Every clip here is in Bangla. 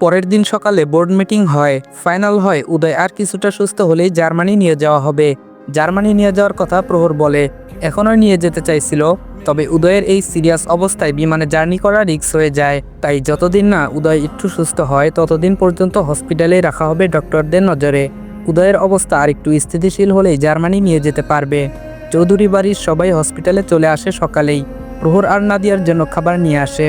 পরের দিন সকালে বোর্ড মিটিং হয় ফাইনাল হয়, উদয় আর কিছুটা সুস্থ হলেই জার্মানি নিয়ে যাওয়া হবে। জার্মানি নিয়ে যাওয়ার কথা প্রহর বলে, এখনও নিয়ে যেতে চাইছিল, তবে উদয়ের এই সিরিয়াস অবস্থায় বিমানে জার্নি করা রিস্ক হয়ে যায়। তাই যতদিন না উদয় একটু সুস্থ হয়, ততদিন পর্যন্ত হসপিটালে রাখা হবে ডক্টরদের নজরে। উদয়ের অবস্থা আর একটু স্থিতিশীল হলেই জার্মানি নিয়ে যেতে পারবে। চৌধুরী বাড়ির সবাই হসপিটালে চলে আসে সকালেই। প্রহর আর নাদিয়ার জন্য খাবার নিয়ে আসে।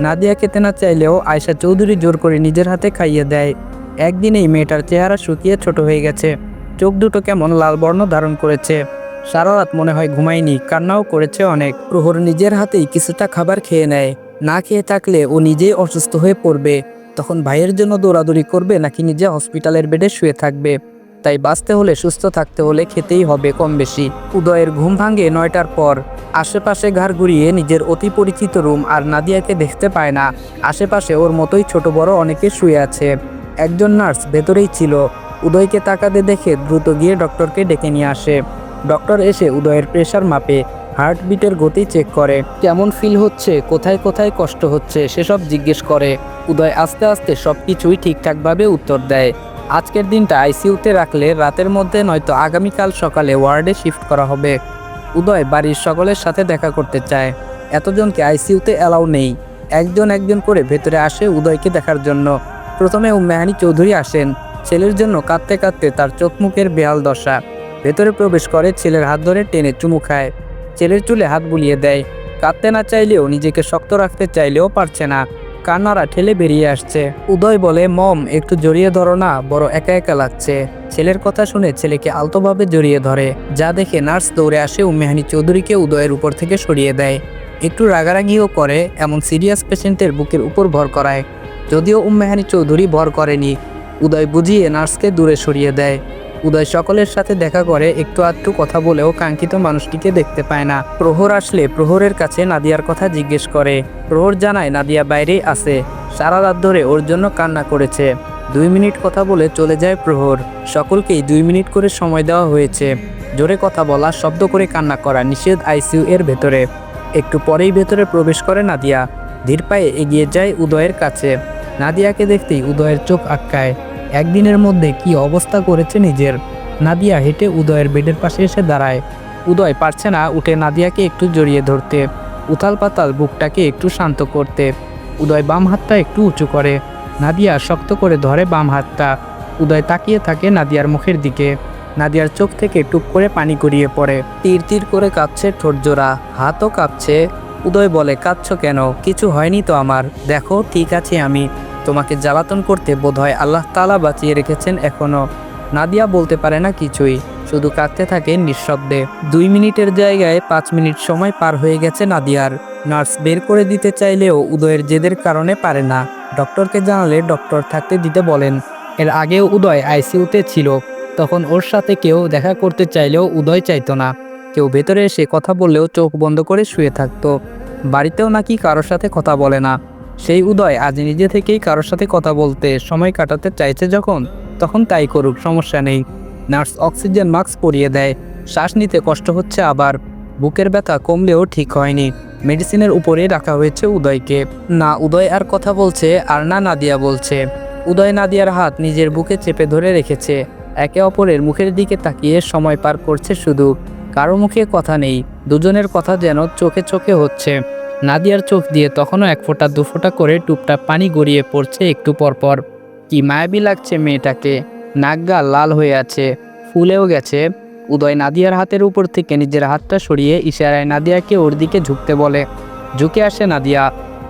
নাদিয়া খেতে না চাইলেও আয়শা চৌধুরী জোর করে নিজের হাতে খাইয়ে দেয়। একদিনেই মেয়েটার চেহারা শুকিয়ে ছোট হয়ে গেছে। চোখ দুটো কেমন লাল বর্ণ ধারণ করেছে। সারা রাত মনে হয় ঘুমায়নি, কান্নাও করেছে অনেক। প্রহর নিজের হাতেই কিছুটা খাবার খেয়ে নেয়। না খেয়ে থাকলে ও নিজেই অসুস্থ হয়ে পড়বে। তখন ভাইয়ের জন্য দৌড়াদৌড়ি করবে নাকি নিজে হসপিটালের বেডে শুয়ে থাকবে। তাই বাঁচতে হলে সুস্থ থাকতে হলে খেতেই হবে কম বেশি। উদয়ের ঘুম ভাঙে নয়টার পর আশেপাশে ঘাড় ঘুরিয়ে নিজের অতি পরিচিত রুম আর নাদিয়াকে দেখতে পায় না। আশেপাশে ওর মতোই ছোট বড় অনেকে শুয়ে আছে। একজন নার্স ভেতরেই ছিল। উদয়কে তাকাতে দেখে দ্রুত গিয়ে ডক্টরকে ডেকে নিয়ে আসে। ডক্টর এসে উদয়ের প্রেশার মাপে, হার্টবিটের গতি চেক করে। কেমন ফিল হচ্ছে, কোথায় কোথায় কষ্ট হচ্ছে, সেসব জিজ্ঞেস করে। উদয় আস্তে আস্তে সব কিছুই ঠিকঠাকভাবে উত্তর দেয়। আজকের দিনটা আইসিইউতে রাখলে রাতের মধ্যে নয়তো আগামীকাল সকালে ওয়ার্ডে শিফট করা হবে। উদয় বাড়ির সকলের সাথে দেখা করতে চায়। এতজনকে আইসিইউতে অ্যালাউ নেই। একজন একজন করে ভেতরে আসে উদয়কে দেখার জন্য। প্রথমে উম্মেহানি চৌধুরী আসেন। ছেলের জন্য কাঁদতে কাঁদতে তার চোখ মুখের বেহাল দশা। ভেতরে প্রবেশ করে ছেলের হাত ধরে টেনে চুমু খায়। ছেলের চুলে হাত বুলিয়ে দেয়। কাঁদতে না চাইলেও নিজেকে শক্ত রাখতে চাইলেও পারছে না। কান্নারা ঠেলে বেরিয়ে আসছে। উদয় বলে, মম, একটু জড়িয়ে ধরো না, বড় একা একা লাগছে। ছেলের কথা শুনে ছেলেকে আলতোভাবে জড়িয়ে ধরে। যা দেখে নার্স দৌড়ে আসে উম্মেহানি চৌধুরীকে উদয়ের উপর থেকে সরিয়ে দেয়। একটু রাগারাগিও করে, এমন সিরিয়াস পেশেন্টের বুকের উপর ভর করায়। যদিও উম্মেহানি চৌধুরী ভর করেনি, উদয় বুঝিয়ে নার্সকে দূরে সরিয়ে দেয়। উদয় সকলের সাথে দেখা করে একটু আধটু কথা বলেও কাঙ্ক্ষিত মানুষটিকে দেখতে পায় না। প্রহর আসলে প্রহরের কাছে নাদিয়ার কথা জিজ্ঞেস করে। প্রহর জানায়, নাদিয়া বাইরেই আছে। সারা রাত ধরে ওর জন্য কান্না করেছে। দুই মিনিট কথা বলে চলে যায় প্রহর। সকলকেই দুই মিনিট করে সময় দেওয়া হয়েছে। জোরে কথা বলা, শব্দ করে কান্না করা নিষেধ আইসিইউ এর ভেতরে। একটু পরেই ভেতরে প্রবেশ করে নাদিয়া। ধীর পায়ে এগিয়ে যায় উদয়ের কাছে। নাদিয়াকে দেখতেই উদয়ের চোখ আটকায়। একদিনের মধ্যে কি অবস্থা করেছে নিজের? নাদিয়া হেঁটে উদয়ের বেডের পাশে এসে দাঁড়ায়। উদয় পারছে না উঠে নাদিয়াকে একটু জড়িয়ে ধরতে। উথাল পাতাল বুকটাকে একটু শান্ত করতে। উদয় বাম হাতটা একটু উঁচু করে। নাদিয়া শক্ত করে ধরে বাম হাতটা। উদয় তাকিয়ে থাকে নাদিয়ার মুখের দিকে। নাদিয়ার চোখ থেকে টুপ করে পানি গড়িয়ে পড়ে। তীর তীর করে কাঁপছে ঠোঁটজোড়া হাতও কাঁপছে। উদয় বলে, কাঁদছ কেন? কিছু হয়নি তো আমার। দেখো, ঠিক আছে আমি। তোমাকে জ্বালাতন করতে বোধহয় আল্লাহ তালা বাঁচিয়ে রেখেছেন এখনও নাদিয়া বলতে পারে না কিছুই, শুধু কাঁদতে থাকে নিঃশব্দে। দুই মিনিটের জায়গায় পাঁচ মিনিট সময় পার হয়ে গেছে নাদিয়ার। নার্স বের করে দিতে চাইলেও উদয়ের জেদের কারণে পারে না। ডক্টরকে জানালে ডক্টর থাকতে দিতে বলেন, এর আগেও উদয় আইসিইউতে ছিল। তখন ওর সাথে কেউ দেখা করতে চাইলেও উদয় চাইতো না। কেউ ভেতরে এসে কথা বললেও চোখ বন্ধ করে শুয়ে থাকতো। বাড়িতেও নাকি কারোর সাথে কথা বলে না। সেই উদয় আজ নিজে থেকেই কারোর সাথে কথা বলতে সময় কাটাতে চাইছে যখন, তখন তাই করুক, সমস্যা নেই। নার্স অক্সিজেন মাস্ক পরিয়ে দেয়। শ্বাস নিতে কষ্ট হচ্ছে আবার। বুকের ব্যথা কমলেও ঠিক হয়নি। মেডিসিনের উপরে রাখা হয়েছে উদয়কে। না, উদয় আর কথা বলছে আর না নাদিয়া বলছে। উদয় নাদিয়ার হাত নিজের বুকে চেপে ধরে রেখেছে। একে অপরের মুখের দিকে তাকিয়ে সময় পার করছে শুধু। কারও মুখে কথা নেই। দুজনের কথা যেন চোখে চোখে হচ্ছে। নাদিয়ার চোখ দিয়ে তখনও এক ফোঁটা, দু ফোঁটা করে টুপটাপ পানি গড়িয়ে পড়ছে একটু পরপর কি মায়াবী লাগছে মেয়েটাকে। নাকগা লাল হয়ে আছে, ফুলেও গেছে। উদয় নাদিয়ার হাতের উপর থেকে নিজের হাতটা সরিয়ে ইশারায় নাদিয়াকে ওর দিকে ঝুঁকতে বলে, ঝুঁকে আসে নাদিয়া।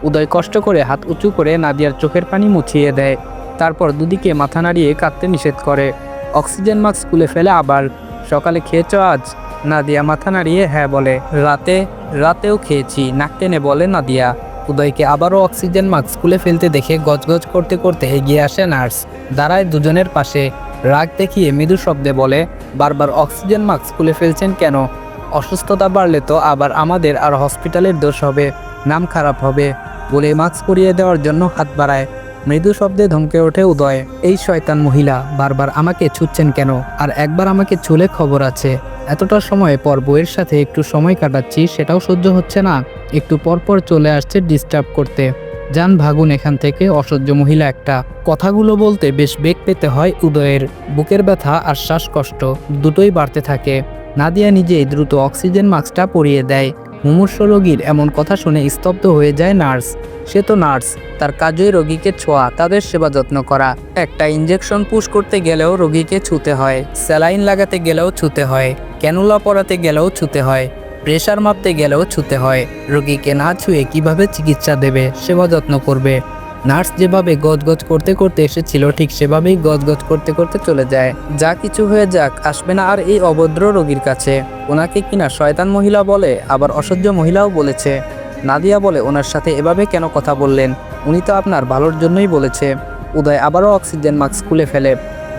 উদয় কষ্ট করে হাত উঁচু করে নাদিয়ার চোখের পানি মুছিয়ে দেয়। তারপর দুদিকে মাথা নাড়িয়ে কাঁদতে নিষেধ করে। অক্সিজেন মাস্ক খুলে ফেলে আবার, সকালে খেয়েছ আজ? নাদিয়া মাথা নাড়িয়ে হ্যাঁ বলে, রাতে, রাতেও খেয়েছি। নাক টেনে বলে নাদিয়া। উদয়কে আবারও অক্সিজেন মাস্ক খুলে ফেলতে দেখে গজগজ করতে করতে এগিয়ে আসে নার্স। দাঁড়ায় দুজনের পাশে। রাগ দেখিয়ে মৃদু শব্দে বলে, বারবার অক্সিজেন মাস্ক খুলে ফেলছেন কেন? অসুস্থতা বাড়লে তো আবার আমাদের আর হসপিটালের দোষ হবে, নাম খারাপ হবে। বলে মাস্ক পরিয়ে দেওয়ার জন্য হাত বাড়ায়। মৃদু শব্দে ধমকে ওঠে উদয়, এই শয়তান মহিলা, বারবার আমাকে ছুটছেন কেন? আর একবার আমাকে ছুলে খবর আছে। এতটা সময় পর বইয়ের সাথে একটু সময় কাটাচ্ছি, সেটাও সহ্য হচ্ছে না। একটু পর পর চলে আসছে ডিস্টার্ব করতে। যান ভাগুন এখান থেকে, অসহ্য মহিলা একটা। কথাগুলো বলতে বেশ বেগ পেতে হয় উদয়ের। বুকের ব্যথা আর শ্বাসকষ্ট দুটোই বাড়তে থাকে। নাদিয়া নিজেই দ্রুত অক্সিজেন মাস্কটা পরিয়ে দেয়। মুমূর্ষ রোগীর এমন কথা শুনে স্তব্ধ হয়ে যায় নার্স। সে তো নার্স, তার কাজই রোগীকে ছোঁয়া, তাদের সেবা যত্ন করা। একটা ইঞ্জেকশন পুশ করতে গেলেও রোগীকে ছুতে হয়, স্যালাইন লাগাতে গেলেও ছুতে হয়। ক্যানুলা পরাতে গেলেও ছুতে হয় প্রেশার মাপতে গেলেও ছুতে হয়। রোগীকে না ছুঁয়ে কীভাবে চিকিৎসা দেবে, সেবা যত্ন করবে। নার্স যেভাবে গজগজ করতে করতে এসেছিল, ঠিক সেভাবেই গজগজ করতে করতে চলে যায়। যা কিছু হয়ে যাক, আসবে না আর এই অভদ্র রোগীর কাছে। ওনাকে কিনা শয়তান মহিলা বলে, আবার অসহ্য মহিলাও বলেছে? নাদিয়া বলে, ওনার সাথে এভাবে কেন কথা বললেন? উনি তো আপনার ভালোর জন্যই বলেছে। উদয় আবারও অক্সিজেন মাস্ক খুলে ফেলে।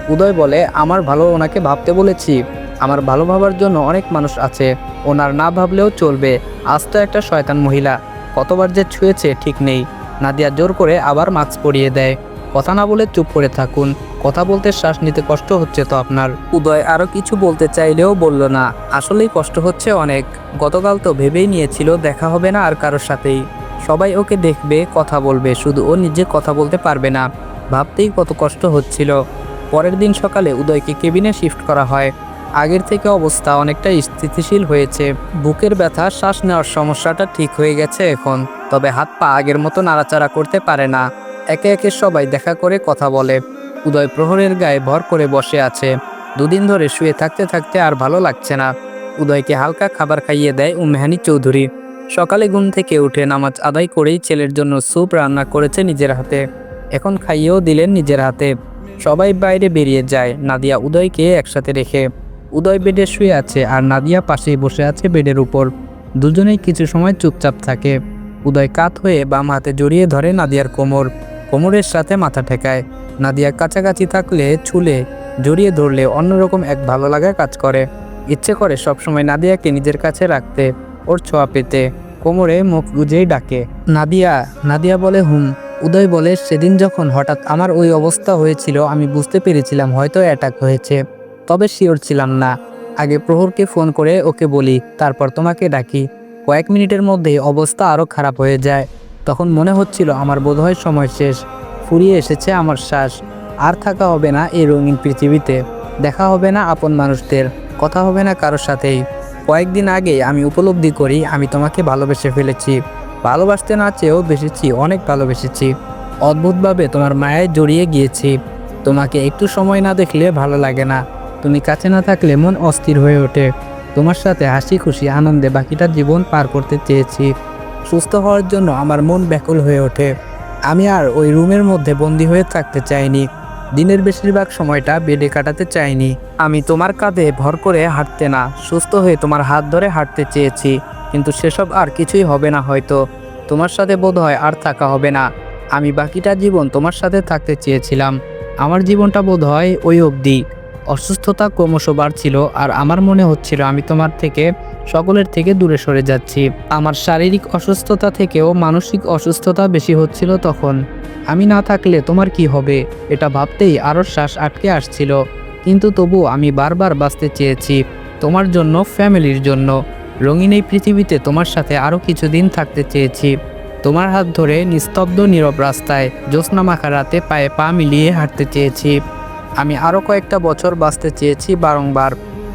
উদয় বলে, আমার ভালো ওনাকে ভাবতে বলেছি। আমার ভালো ভাবার জন্য অনেক মানুষ আছে। ওনার না ভাবলেও চলবে। আজ তো একটা শয়তান মহিলা। কতবার যে ছুঁয়েছে, ঠিক নেই। নাদিয়া জোর করে আবার মাস্ক পরিয়ে দেয়। কথা না বলে চুপ করে থাকুন। কথা বলতে শ্বাস নিতে কষ্ট হচ্ছে তো আপনার। উদয় আরও কিছু বলতে চাইলেও বলল না। আসলেই কষ্ট হচ্ছে অনেক। গতকাল তো ভেবেই নিয়েছিল দেখা হবে না আর কারোর সাথেই। সবাই ওকে দেখবে, কথা বলবে। শুধু ও নিজে কথা বলতে পারবে না। ভাবতেই কত কষ্ট হচ্ছিল। পরের দিন সকালে উদয়কে কেবিনে শিফট করা হয়। আগের থেকে অবস্থা অনেকটা স্থিতিশীল হয়েছে। বুকের ব্যথা, শ্বাস নেওয়ার সমস্যাটা ঠিক হয়ে গেছে এখন, তবে হাত পা আগের মতো নাড়াচাড়া করতে পারে না। একে একে সবাই দেখা করে কথা বলে। উদয় প্রহরের গায়ে ভর করে বসে আছে। দুদিন ধরে শুয়ে থাকতে থাকতে আর ভালো লাগছে না। উদয়কে হালকা খাবার খাইয়ে দেয় উমেহানি চৌধুরী। সকালে ঘুম থেকে উঠে নামাজ আদায় করেই ছেলের জন্য স্যুপ রান্না করেছে নিজের হাতে। এখন খাইয়েও দিলেন নিজের হাতে। সবাই বাইরে বেরিয়ে যায়। নাদিয়া উদয়কে একসাথে রেখে উদয় বেডে শুয়ে আছে আর নাদিয়া পাশেই বসে আছে বেডের উপর। দুজনেই কিছু সময় চুপচাপ থাকে। উদয় কাত হয়ে বাম হাতে জড়িয়ে ধরে নাদিয়ার কোমর। কোমরের সাথে মাথা ঠেকায়। নাদিয়া কাছাকাছি থাকলে ছুলে জড়িয়ে ধরলে অন্যরকম এক ভালো লাগা কাজ করে। ইচ্ছে করে সবসময় নাদিয়াকে নিজের কাছে রাখতে, ওর ছোঁয়া পেতে। কোমরে মুখ গুজেই ডাকে, নাদিয়া নাদিয়া বলে হুম। উদয় বলে, সেদিন যখন হঠাৎ আমার ওই অবস্থা হয়েছিল, আমি বুঝতে পেরেছিলাম হয়তো অ্যাটাক হয়েছে। তবে শিওর ছিলাম না। আগে প্রহরকে ফোন করে ওকে বলি, তারপর তোমাকে ডাকি। কয়েক মিনিটের মধ্যে অবস্থা আরও খারাপ হয়ে যায়। তখন মনে হচ্ছিল আমার বোধহয় সময় শেষ। ফুরিয়ে এসেছে আমার শ্বাস। আর থাকা হবে না এই রঙিন পৃথিবীতে। দেখা হবে না আপন মানুষদের। কথা হবে না কারোর সাথেই। কয়েকদিন আগে আমি উপলব্ধি করি আমি তোমাকে ভালোবেসে ফেলেছি। ভালোবাসতে না চেয়েও বেসেছি, অনেক ভালোবেসেছি। অদ্ভুতভাবে তোমার মায়ায় জড়িয়ে গিয়েছি। তোমাকে একটু সময় না দেখলে ভালো লাগে না। তুমি কাছে না থাকলে মন অস্থির হয়ে ওঠে। তোমার সাথে হাসি, খুশি, আনন্দে বাকিটা জীবন পার করতে চেয়েছি। সুস্থ হওয়ার জন্য আমার মন ব্যাকুল হয়ে ওঠে। আমি আর ওই রুমের মধ্যে বন্দি হয়ে থাকতে চাইনি। দিনের বেশিরভাগ সময়টা বেডে কাটাতে চাইনি। আমি তোমার কাঁধে ভর করে হাঁটতে না, সুস্থ হয়ে তোমার হাত ধরে হাঁটতে চেয়েছি। কিন্তু সেসব আর কিছুই হবে না হয়তো। তোমার সাথে বোধ হয় আর থাকা হবে না। আমি বাকিটা জীবন তোমার সাথে থাকতে চেয়েছিলাম। আমার জীবনটা বোধ হয় ওই অবধি। অসুস্থতা ক্রমশ বাড়ছিল আর আমার মনে হচ্ছিল আমি তোমার থেকে, সকলের থেকে দূরে সরে যাচ্ছি। আমার শারীরিক অসুস্থতা থেকেও মানসিক অসুস্থতা বেশি হচ্ছিল তখন। আমি না থাকলে তোমার কি হবে? এটা ভাবতেই আরও শ্বাস আটকে আসছিল। কিন্তু তবু আমি বারবার বাঁচতে চেয়েছি, তোমার জন্য, ফ্যামিলির জন্য। রঙিন এই পৃথিবীতে তোমার সাথে আরও কিছুদিন থাকতে চেয়েছি। তোমার হাত ধরে নিস্তব্ধ নীরব রাস্তায় জ্যোৎস্না মাখা রাতে পায়ে পা মিলিয়ে হাঁটতে চেয়েছি। আমি আরও কয়েকটা বছর বাঁচতে চেয়েছি বারংবার।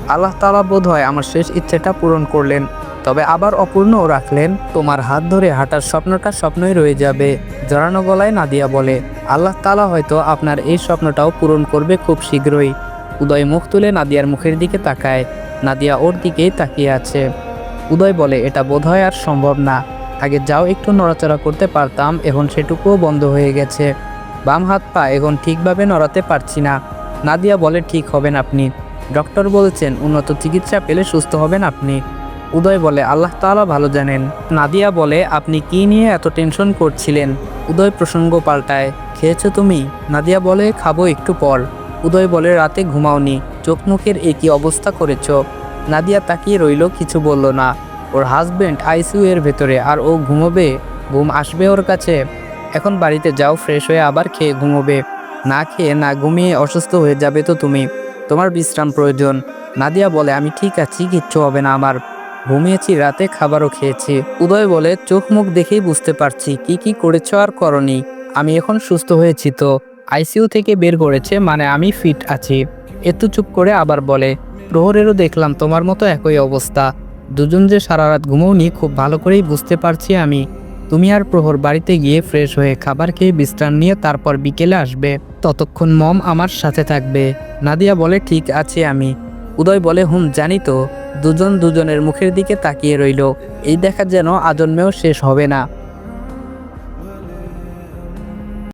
আল্লাহ তালা বোধ হয় আমার শেষ ইচ্ছেটা পূরণ করলেন, তবে আবার অপূর্ণও রাখলেন। তোমার হাত ধরে হাঁটার স্বপ্নটা স্বপ্নই রয়ে যাবে, জড়ানো গলায় নাদিয়া বলে। আল্লাহ তালা হয়তো আপনার এই স্বপ্নটাও পূরণ করবে খুব শীঘ্রই। উদয় মুখ তুলে নাদিয়ার মুখের দিকে তাকায়। নাদিয়া ওর দিকেই তাকিয়ে আছে। উদয় বলে, এটা বোধহয় আর সম্ভব না। আগে যাও, একটু নড়াচড়া করতে পারতাম, এখন সেটুকুও বন্ধ হয়ে গেছে। বাম হাত পা এখন ঠিকভাবে নড়াতে পারছি না। নাদিয়া বলে, ঠিক হবেন আপনি। ডক্টর বলছেন, উন্নত চিকিৎসা পেলে সুস্থ হবেন আপনি। উদয় বলে, আল্লাহ তাআলা ভালো জানেন। নাদিয়া বলে, আপনি কি নিয়ে এত টেনশন করছিলেন? উদয় প্রসঙ্গ পাল্টায়, খেয়েছো তুমি? নাদিয়া বলে, খাব একটু পর। উদয় বলে, রাতে ঘুমাওনি, চোখ মুখের একই অবস্থা করেছ? নাদিয়া তাকিয়ে রইল, কিছু বলল না। ওর হাজবেন্ড আইসিইউ এর ভেতরে, আর ও ঘুমোবে, ঘুম আসবে ওর কাছে। এখন বাড়িতে যাও ফ্রেশ হয়ে আবার খেয়ে ঘুমোবে। না খেয়ে, না ঘুমিয়ে অসুস্থ হয়ে যাবে তো তুমি। তোমার বিশ্রাম প্রয়োজন। নাদিয়া বলে, আমি ঠিক আছি, কিচ্ছু হবে না আমার। ঘুমিয়েছি, রাতে খাবারও খেয়েছি। উদয় বলে, চোখ মুখ দেখেই বুঝতে পারছি, কি কি করেছ আর করনি। আমি এখন সুস্থ হয়েছি তো। আইসিইউ থেকে বের করেছে মানে আমি ফিট আছি। একটু চুপ করে আবার বলে, প্রহরেরও দেখলাম তোমার মতো একই অবস্থা। দুজন যে সারা রাত ঘুমোওনি, খুব ভালো করেই বুঝতে পারছি আমি। তুমি আর প্রহর বাড়িতে গিয়ে ফ্রেশ হয়ে খাবার খেয়ে বিশ্রাম নিয়ে তারপর বিকেলে আসবে। ততক্ষণ মম আমার সাথে থাকবে। নাদিয়া বলে, ঠিক আছে আমি। উদয় বলে, হুম, জানি তো। দুজন দুজনের মুখের দিকে তাকিয়ে রইল। এই দেখা যেন আজন্মেও শেষ হবে না।